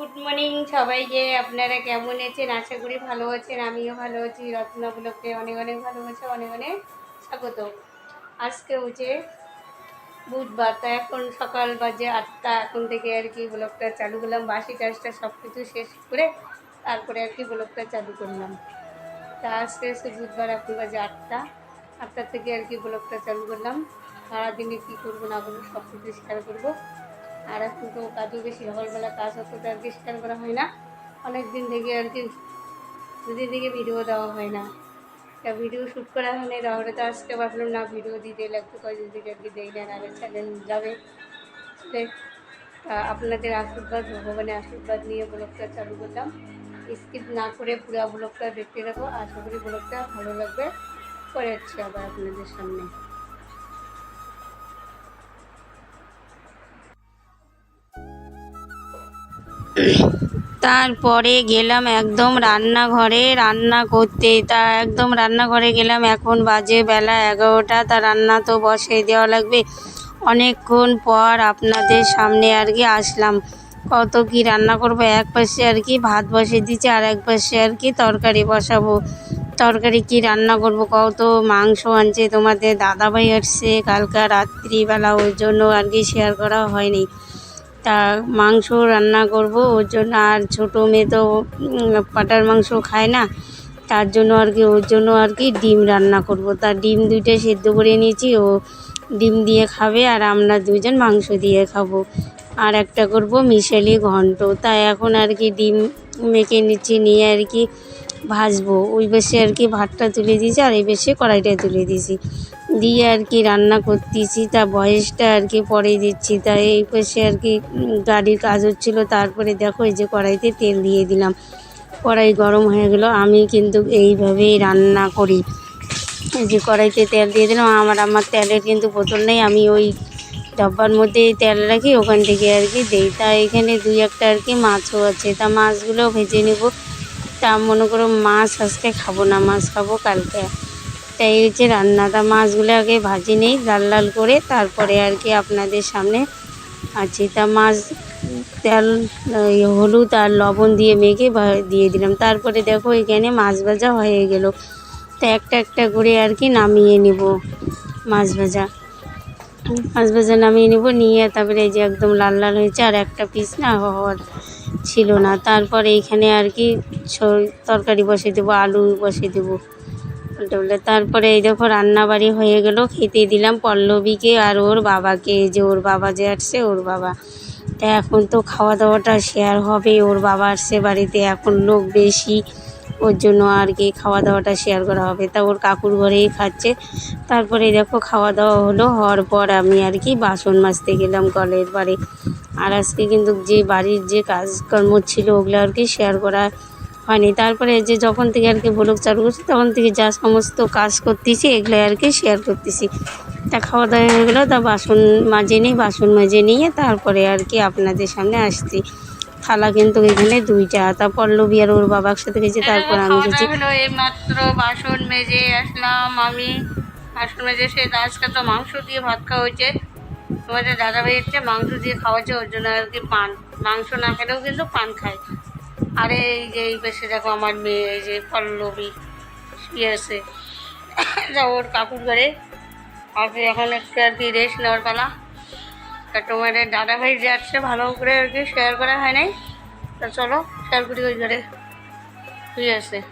Good morning সবাই সবাইকে। আপনারা কেমন আছেন? আশা করি ভালো আছেন। আমিও ভালো আছি। রত্না অনেক অনেক ভালোবাসা অনেক অনেক স্বাগত। আজকে হচ্ছে বুধবার, তা এখন সকাল বাজে আটটা। এখন থেকে আর কি ব্লগটা চালু করলাম। বাসি টাসটা সব কিছু শেষ করে তারপরে আর কি ব্লগটা চালু করলাম। তা আজকে হচ্ছে বুধবার, এখন বাজে আটটা। আটটা থেকে আর কি ব্লগটা চালু করলাম। সারাদিনে কী করব না করব সব কিছু শেয়ার করব। আর এখন তো কাজও বেশি, সকালবেলা কাজ হতো তো আর কি শেয়ার করা হয় না। অনেক দিন থেকে আর কি দুদিন থেকে ভিডিও দেওয়া হয় না। তা ভিডিও শ্যুট করা হয়নি তাহলে তো আজকে ভাবলাম না ভিডিও দিতে লাগতো কয়েকদিন থেকে আর কি দেই না চ্যানেল যাবে। তা আপনাদের আশীর্বাদ, ভগবানের আশীর্বাদ নিয়ে ব্লগটা চালু করলাম। স্কিপ না করে পুরো ব্লগটা দেখতে থাকো। আশা করি ব্লগটা ভালো লাগবে। করে যাচ্ছি আবার আপনাদের সামনে। তারপরে গেলাম একদম রান্নাঘরে রান্না করতে। তা একদম রান্নাঘরে গেলাম, এখন বাজে বেলা এগারোটা, তা রান্না তো বসে দেওয়া লাগবে। অনেকক্ষণ পর আপনাদের সামনে আর কি আসলাম। কত কি রান্না করব, এক পাশে আর কি ভাত বসিয়ে দিচ্ছি, আর এক পাশে আর কি তরকারি বসাবো। তরকারি কি রান্না করব, কত মাংস আনছে তোমাদের দাদাভাই আসছে, কালকা রাত্রিবেলা ওর জন্য আর কি শেয়ার করা হয়নি। তা মাংস রান্না করব, ওর জন্য আর ছোটো মেয়ে তো পাটার মাংস খায় না। তার জন্য আর কি, ওর জন্য আর কি ডিম রান্না করব। তা ডিম দুইটা সেদ্ধ করে নিয়েছি, ও ডিম দিয়ে খাবে আর আমরা দুজন মাংস দিয়ে খাব। আর একটা করব মিশালি ঘন্ট। তা এখন আর কি ডিম মেখে নিচ্ছি, নিয়ে আর কি ভাজবো। ওই বেশে আর কি ভাতটা তুলে দিয়েছি, আর এই বেশে কড়াইটা তুলে দিয়েছি। দিয়ে আর কি রান্না করতেছি, তা বয়সটা আর কি পরে দিচ্ছি, তা এই পাশে আর কি গাড়ির কাজ হচ্ছিল, তারপরে দেখো এই যে কড়াইতে তেল দিয়ে দিলাম। কড়াই গরম হয়ে গেলো, আমি কিন্তু এইভাবেই রান্না করি। এই যে কড়াইতে তেল দিয়ে দিলাম, আমার আমার তেলের কিন্তু বোতল নেই, আমি ওই ডাব্বার মধ্যে তেল রাখি, ওখান থেকে আর কি দিই। তা এখানে দুই একটা আর কি মাছও আছে, তা মাছগুলো ভেজে নেব। তা মনে করো মাছ আজকে খাব না, মাছ খাব কালকে। তাই হচ্ছে রান্নাটা, মাছগুলো আগে ভাজি নেই, লাল লাল করে তারপরে আর কি আপনাদের সামনে আছি। তা মাছ, তেল হলুদ আর লবণ দিয়ে মেখে দিয়ে দিলাম। তারপরে দেখো এখানে মাছ ভাজা হয়ে গেল। তা একটা একটা করে আর কি নামিয়ে নেব মাছ ভাজা। মাছ ভাজা নামিয়ে নেব, নিয়ে তারপরে এই যে একদম লাল লাল হয়েছে আর একটা পিস না হওয়ার ছিল না। তারপরে এইখানে আর কি তরকারি বসিয়ে দেবো, আলু বসিয়ে দেবো। উল্টে তারপরে এই দেখো রান্নাবাড়ি হয়ে গেল, খেতে দিলাম পল্লবীকে আর ওর বাবাকে। যে ওর বাবা যে আসছে, ওর বাবা। তা এখন তো খাওয়া দাওয়াটা শেয়ার হবে, ওর বাবা আসছে বাড়িতে, এখন লোক বেশি। ওর জন্য আর কি খাওয়া দাওয়াটা শেয়ার করা হবে। তা ওর কাকুর ঘরেই খাচ্ছে। তারপরে দেখো খাওয়া দাওয়া হলো, হওয়ার পর আমি আর কি বাসন মাজতে গেলাম কলের বাড়ি। আর আজকে কিন্তু যে বাড়ির যে কাজকর্ম ছিল, ওগুলো আর কি শেয়ার করা হয়নি। তারপরে যে যখন থেকে আর কি ব্লগ চালু করছি তখন থেকে যা সমস্ত কাজ করতেছি এগুলো আর কি শেয়ার করতেছি। তা খাওয়া দাওয়া হয়ে গেলো তা বাসন মাজে নিই বাসন মাজে নিয়ে তারপরে আর কি আপনাদের সামনে আসছি। থালা কিন্তু এখানে দুইটা তা পল্লবী আর ওর বাবা একসাথে গেছে তারপর আমি গেছি মাত্র বাসন মেজে আসলাম আমি। বাসন মেজে সে আজকে তো মাংস দিয়ে ভাত খাওয়া হয়েছে। তোমাদের দাদাভাই হচ্ছে মাংস দিয়ে খাওয়া খাওয়াচ্ছে ওর জন্য আর কি পান। মাংস না খেলেও কিন্তু পান খায়। আরে এই যে, এই পাশে দেখো আমার মেয়ে, এই যে পল্লবী, শুয়ে আছে। যা ওর কাকুর ঘরে। আর এখন একটু আর কি রেস্ট নেওয়ার পালা। তা তোমাদের দাদাভাই যে আসছে, ভালো করে আর কি শেয়ার করা হয় নাই। তা চলো শেয়ার করি ওই ঘরে। শুয়ে আছে।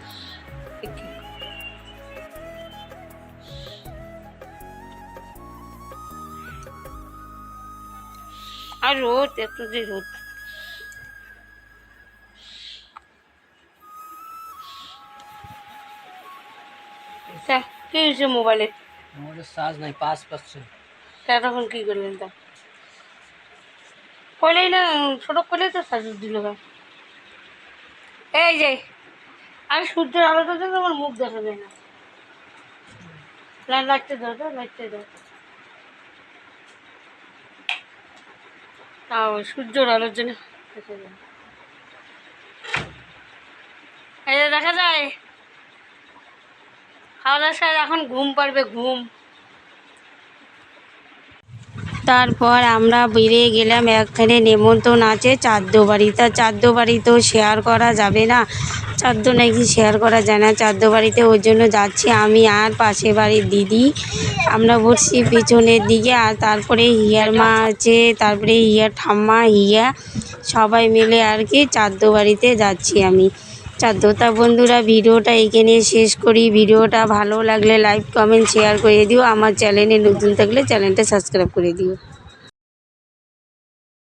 আর রোদ একটু যে রোদ। তা কি হয়েছে মোবাইলে আমাদের চার্জ নাই পাঁচ পার্সেন্ট তা তখন কি করলেন তা? কইলেই না ছোটো করলেই তো সাজু দিল এই যে আর সূর্যের আলোটা তো আমার মুখ দেখা যায় না। লাইট লাইটটা দাও তো লাইটটা দাও। তাও সূর্যের আলোর জন্য দেখা যায় দেখা যায় দাওয়ার সাথে এখন ঘুম পারবে ঘুম। তারপর আমরা বেরিয়ে গেলাম, একখানে নেমন্তন্ন আছে চাদ্দ বাড়ি। তা চাদ্দ বাড়ি তো শেয়ার করা যাবে না। চাদ্দ নাকি শেয়ার করা যায় না। চাদ্দ বাড়িতে ওই জন্য যাচ্ছি আমি আর পাশে বাড়ির দিদি। আমরা বসছি পিছনের দিকে আর তারপরে হিয়ার মা আছে, তারপরে হিয়ার ঠাম্মা, হিয়া। সবাই মিলে আর কি চাদ্দ বাড়িতে যাচ্ছি আমি। দোতা বন্ধুরা, ভিডিওটা এখানে শেষ করি। ভিডিওটা ভালো লাগলে লাইক কমেন্ট শেয়ার করে দিও। আমার চ্যানেলে নতুন থাকলে চ্যানেলটা সাবস্ক্রাইব করে দিও।